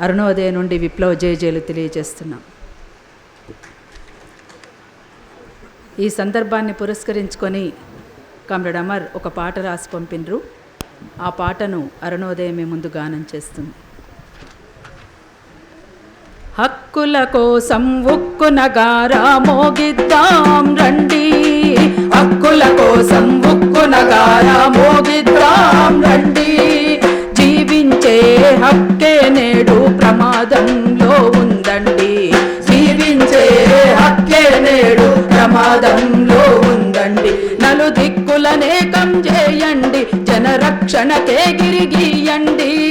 అరుణోదయ నుండి విప్లవ జయజయలు తెలియజేస్తున్నాం. ఈ సందర్భాన్ని పురస్కరించుకొని కామ్రేడ్ అమర్ ఒక పాట రాసి పంపినరు. ఆ పాటను అరుణోదయమే ముందు గానం చేస్తుంది. హక్కుల కోసం ఉక్కునగారా మోగిద్దాం రండి. హక్కుల కోసం ప్రమాదంలో ఉందండి. నలు దిక్కులనేకం చేయండి. జనరక్షణకే గిరిగీయండి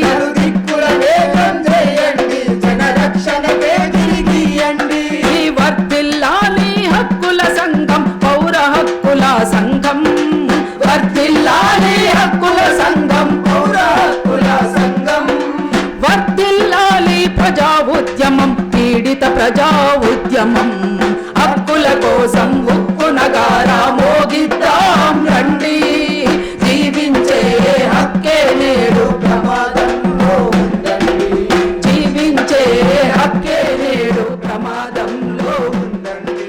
ఈ వర్ధిల్లాలి హక్కుల సంఘం పౌర హక్కుల సంఘం. వర్ధిల్లాలి హక్కుల సంఘం. పౌర హక్కుల సంఘం. ప్రజా ఉద్యమం పీడిత ప్రజా ఉద్యమం. కోసం ఉక్కునగారా మోగిద్దాం రండి. జీవించే హక్కే నేడు ప్రమాదంలో ఉందండి. జీవించే హక్కే నేడు ప్రమాదంలో ఉందండి.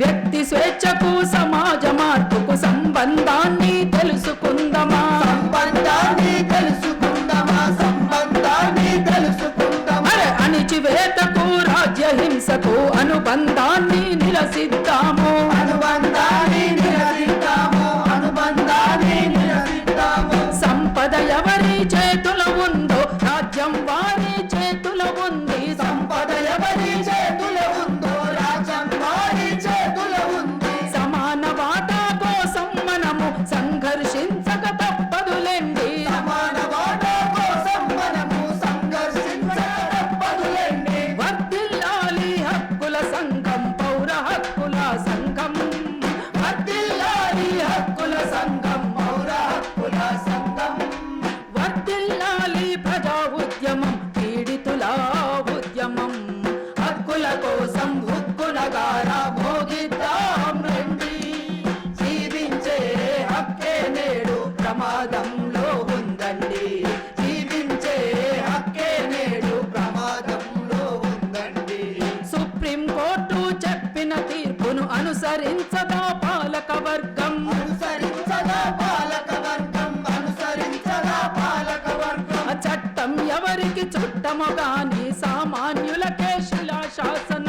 వ్యక్తి స్వేచ్ఛకు సమాజ మార్పుకు సంబంధాన్ని తెలుసుకుందమా? సంబంధాన్ని తెలుసుకుందామా? సంబంధాన్ని తెలుసుకుందామా? అణిచివేతకు రాజ్యహింసకు అనుబంధాన్ని నిరసిద్దాము అనుసరించదా పాలక వర్గం అనుసరించగా పాలక వర్గం అనుసరించగా పాలక వర్గం చట్టం ఎవరికి చుట్టము గాని సామాన్యులకే శిలా శాసనం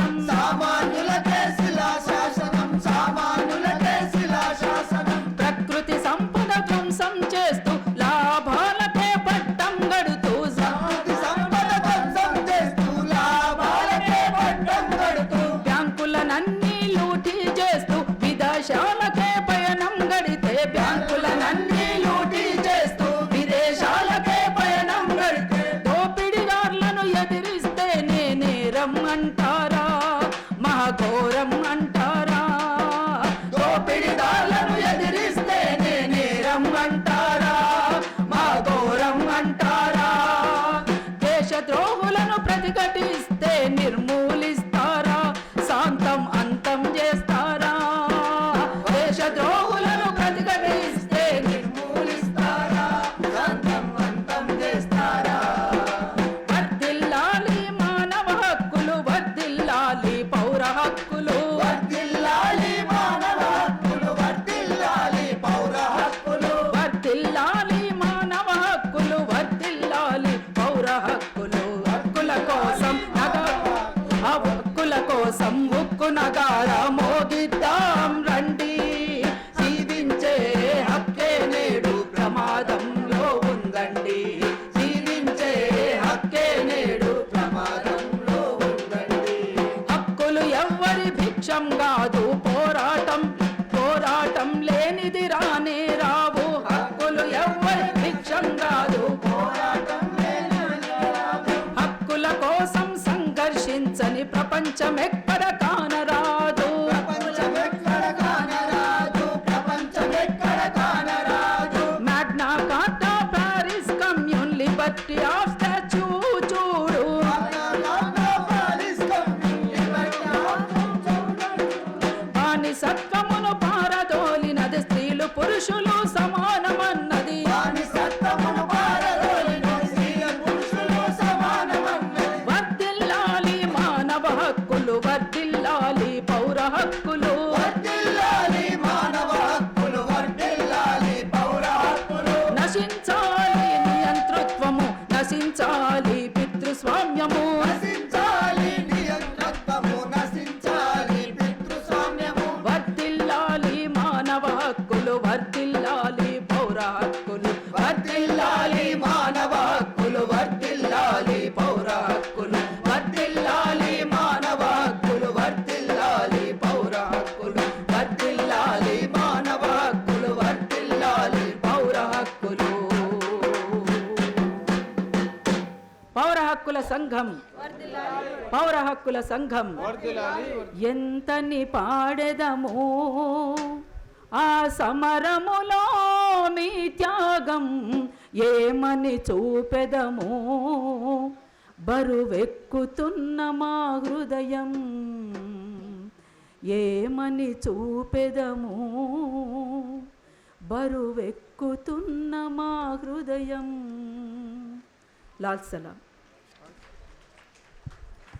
భిక్షం కాదు పోరాటం. పోరాటం లేనిది రానే రావు. హక్కులు ఎవ్వరి భిక్షం కాదు. హక్కుల కోసం సంఘర్షించని ప్రపంచం ఎక్కడ కానరాదు. Magna carta Paris commune liberty of statue సంఘం. పౌర హక్కుల సంఘం. ఎంతని పాడెదము ఆ సమరములో మీ త్యాగం ఏమని చూపెదము బరువెక్కుతున్న మా హృదయం ఏమని చూపెదము బరువెక్కుతున్న మా హృదయం. లాల్ సలాం.